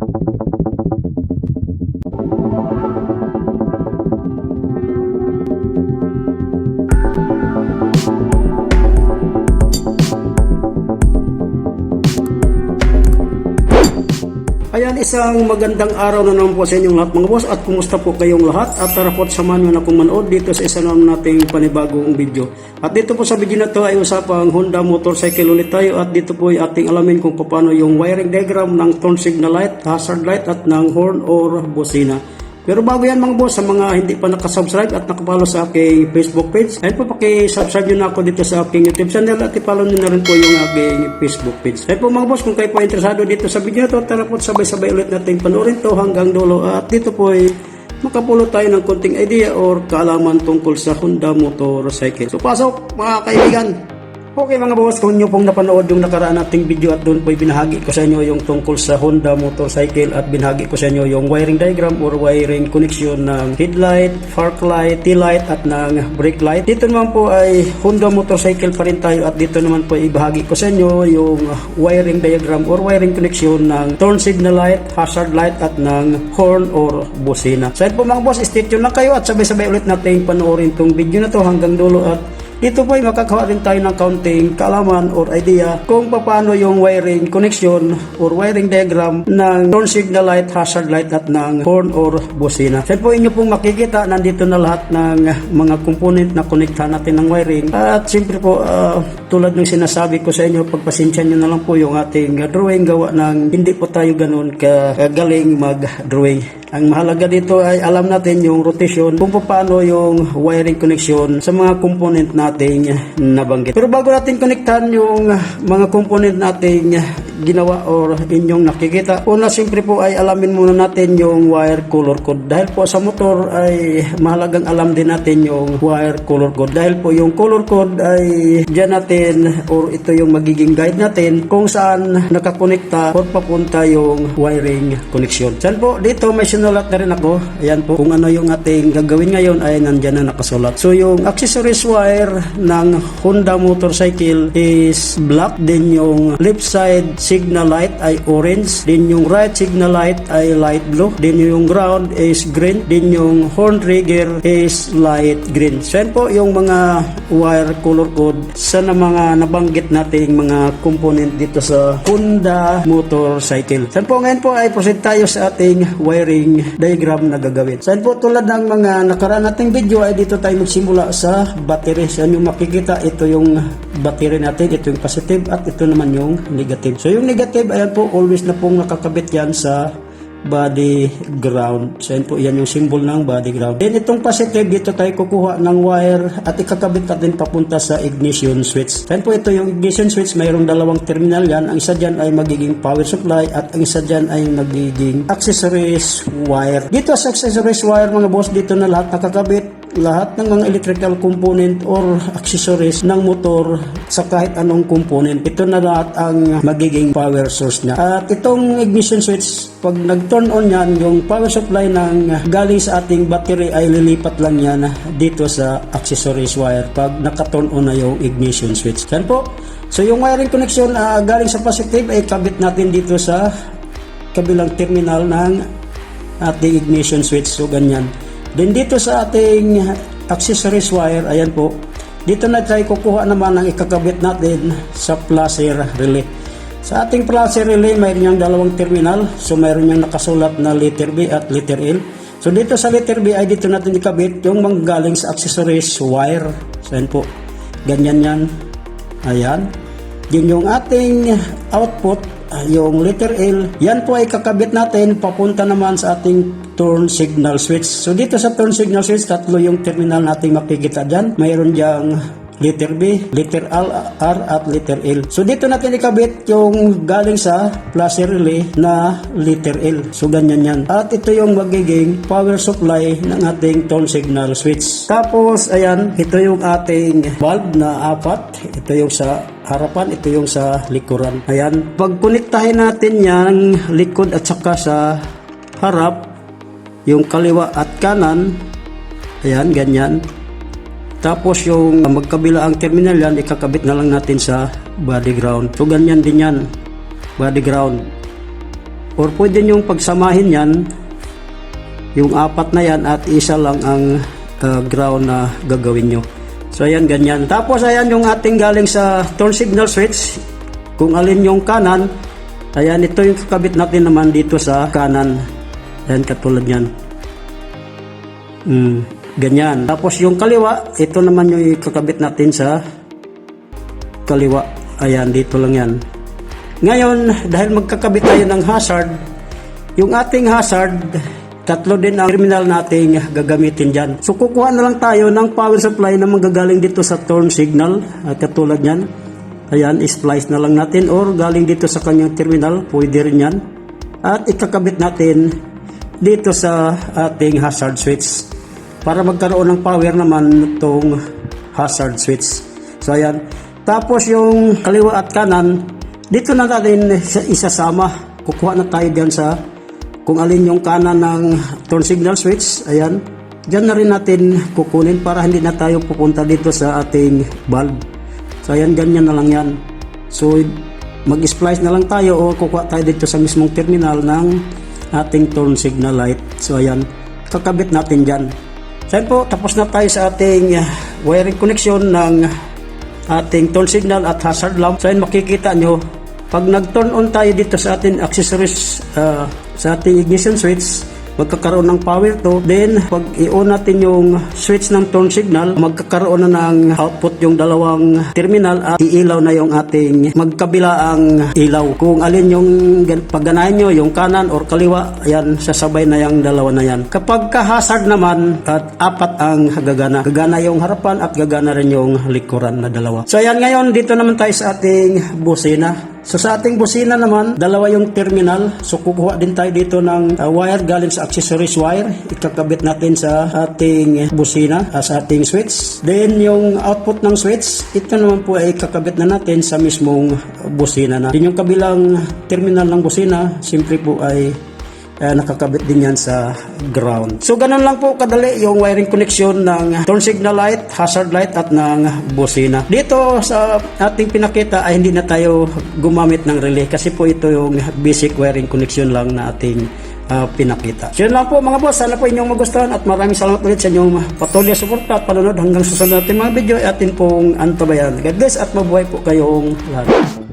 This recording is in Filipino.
Thank you. Ayan, isang magandang araw na naman po sa inyong lahat mga boss at kumusta po kayong lahat at tara po at samahan nyo na akong manood dito sa isa naman nating panibagong video. At dito po sa video na to ay usapang Honda motorcycle ulit tayo at dito po ay ating alamin kung paano yung wiring diagram ng turn signal light, hazard light at ng horn or bosina. Pero bago yan mga boss, sa mga hindi pa nakasubscribe at nakapalo sa aking Facebook page, ayun po paki-subscribe nyo na ako dito sa aking YouTube channel at ipalo nyo na rin po yung aking Facebook page. Ayun po mga boss, kung kayo po interesado dito sa video to, tara po sabay-sabay ulit natin panoorin to hanggang dulo at dito po ay makapulot tayo ng konting idea or kaalaman tungkol sa Honda motorcycle. So pasok mga kaibigan! Okay mga boss, kung nyo pong napanood yung nakaraan nating video at doon po'y binahagi ko sa inyo yung tungkol sa Honda motorcycle at binahagi ko sa inyo yung wiring diagram or wiring connection ng headlight, fork light, tail light at ng brake light. Dito naman po ay Honda motorcycle pa rin tayo at dito naman po ibahagi ko sa inyo yung wiring diagram or wiring connection ng turn signal light, hazard light at ng horn or busina. So po mga boss, stay tuned lang kayo at sabay-sabay ulit natin panoorin tong video na to hanggang dulo at dito po ay makakawa rin tayo ng kaunting kaalaman or idea kung paano yung wiring connection or wiring diagram ng turn signal light, hazard light at ng horn or bosina. Sa po inyo pong makikita, nandito na lahat ng mga component na connectan natin ng wiring. At siyempre po, ah, tulad ng sinasabi ko sa inyo, pagpasensya nyo na lang po yung ating drawing gawa ng hindi po tayo ganun kagaling mag-drawing. Ang mahalaga dito ay alam natin yung rotation kung paano yung wiring connection sa mga component nating nabanggit. Pero bago natin connectan yung mga component nating ginawa or inyong nakikita, una siyempre po ay alamin muna natin yung wire color code. Dahil po sa motor ay mahalagang alam din natin yung wire color code. Dahil po yung color code ay dyan natin or ito yung magiging guide natin kung saan nakakonekta or papunta yung wiring connection. Saan po dito may sinulat na rin ako. Ayan po kung ano yung ating gagawin ngayon ay nandyan na nakasulat. So yung accessories wire ng Honda motorcycle is black. Then yung left side signal light ay orange. Then yung right signal light ay light blue. Then yung ground is green. Then yung horn trigger is light green. So yan po yung mga wire color code sa na mga nabanggit nating mga component dito sa Honda motorcycle. Saan po ngayon po ay proceed tayo sa ating wiring diagram na gagawin. Saan po tulad ng mga nakaraan nating video ay dito tayo magsimula sa battery. Saan yung makikita ito yung battery natin, ito yung positive at ito naman yung negative. So yung negative ayan po always na pong nakakabit yan sa body ground. So yan po, yan yung symbol ng body ground. Then itong positive, dito tayo kukuha ng wire at ikakabit natin papunta sa ignition switch. Yan po, ito yung ignition switch. Mayroong dalawang terminal yan. Ang isa dyan ay magiging power supply at ang isa dyan ay magiging accessories wire. Dito sa accessories wire mga boss, dito na lahat nakakabit lahat ng mga electrical component or accessories ng motor sa kahit anong component. Ito na lahat ang magiging power source niya. At itong ignition switch, pag nag-turn on yan, yung power supply ng galing sa ating battery ay lilipat lang yan dito sa accessories wire pag naka-turn on na yung ignition switch. Yan po. So yung wiring connection ah, galing sa positive ay kabit natin dito sa kabilang terminal ng ating ignition switch. So ganyan. Then dito sa ating accessories wire, ayan po, dito na tayo kukuha naman ang ikakabit natin sa placer relay. Sa ating placer relay, mayroon niyang dalawang terminal. So mayroon niyang nakasulat na letter B at letter L. So dito sa letter B ay dito natin ikabit yung manggaling sa accessories wire. So ayan po, ganyan yan. Ayan. Yun yung ating output, ah, yung letter L, yan po ay kakabit natin papunta naman sa ating turn signal switch. So dito sa turn signal switch, tatlo yung terminal nating makikita dyan. Mayroon diyang letter B, letter L, R at letter L. So dito natin ikabit yung galing sa plus relay na letter L. So ganyan yan. At ito yung magiging power supply ng ating turn signal switch. Tapos ayan, ito yung ating bulb na apat. Ito yung sa harapan, ito yung sa likuran. Ayan, pag konektahin natin yan likod at saka sa harap, yung kaliwa at kanan, ayan, ganyan. Tapos yung magkabila ang terminal yan, ikakabit na lang natin sa body ground. So ganyan din yan, body ground. or pwede nyong pagsamahin yan yung apat na yan at isa lang ang uh, ground na gagawin nyo. So ayan ganyan. Tapos ayan yung ating galing sa turn signal switch. Kung alin yung kanan, ayan ito yung kakabit natin naman dito sa kanan. Ayan katulad yan. Mm, ganyan. Tapos yung kaliwa, ito naman yung kakabit natin sa kaliwa. Ayan, dito lang yan. Ngayon, dahil magkakabit tayo ng hazard, yung ating hazard, tatlo din ang terminal nating gagamitin dyan. So, kukuha na lang tayo ng power supply na manggagaling dito sa turn signal, at katulad yan. Ayan, splice na lang natin or galing dito sa kanyang terminal, pwede rin yan. At ikakabit natin dito sa ating hazard switch para magkaroon ng power naman itong hazard switch. So ayan. Tapos yung kaliwa at kanan, dito na natin isa- isasama. Kukuha na tayo diyan sa kung alin yung kanan ng turn signal switch. Ayan. Diyan na rin natin kukunin para hindi na tayo pupunta dito sa ating bulb. So ayan, ganyan na lang yan. So mag-splice na lang tayo o kukuha tayo dito sa mismong terminal ng ating turn signal light. So ayan, kakabit natin dyan. So po, tapos na tayo sa ating uh, wiring connection ng ating turn signal at hazard lamp. So ayan, makikita nyo, pag nag-turn on tayo dito sa ating accessories, uh, sa ating ignition switch, magkakaroon ng power to. Then, pag i-on natin yung switch ng turn signal, magkakaroon na ng output yung dalawang terminal at iilaw na yung ating magkabilaang ilaw. Kung alin yung gan- pagganahin nyo, yung kanan or kaliwa, ayan, sasabay na yung dalawa na yan. Kapag ka-hazard naman, at apat ang gagana. Gagana yung harapan at gagana rin yung likuran na dalawa. So, ayan ngayon, dito naman tayo sa ating busina. So sa ating busina naman, dalawa yung terminal. So kukuha din tayo dito ng uh, wire galing sa accessories wire. Ikakabit natin sa ating busina, uh, sa ating switch. Then yung output ng switch, ito naman po ay kakabit na natin sa mismong busina na. Then yung kabilang terminal ng busina, simple po ay uh, nakakabit din yan sa ground. So ganun lang po kadali yung wiring connection ng turn signal light, hazard light at ng busina. Dito sa ating pinakita ay hindi na tayo gumamit ng relay kasi po ito yung basic wiring connection lang na ating uh, pinakita. So yun lang po mga boss, sana po inyong magustuhan at maraming salamat ulit sa inyong patuloy na at panonood hanggang susunod natin mga video at atin pong antabayan. God bless at mabuhay po kayong lahat.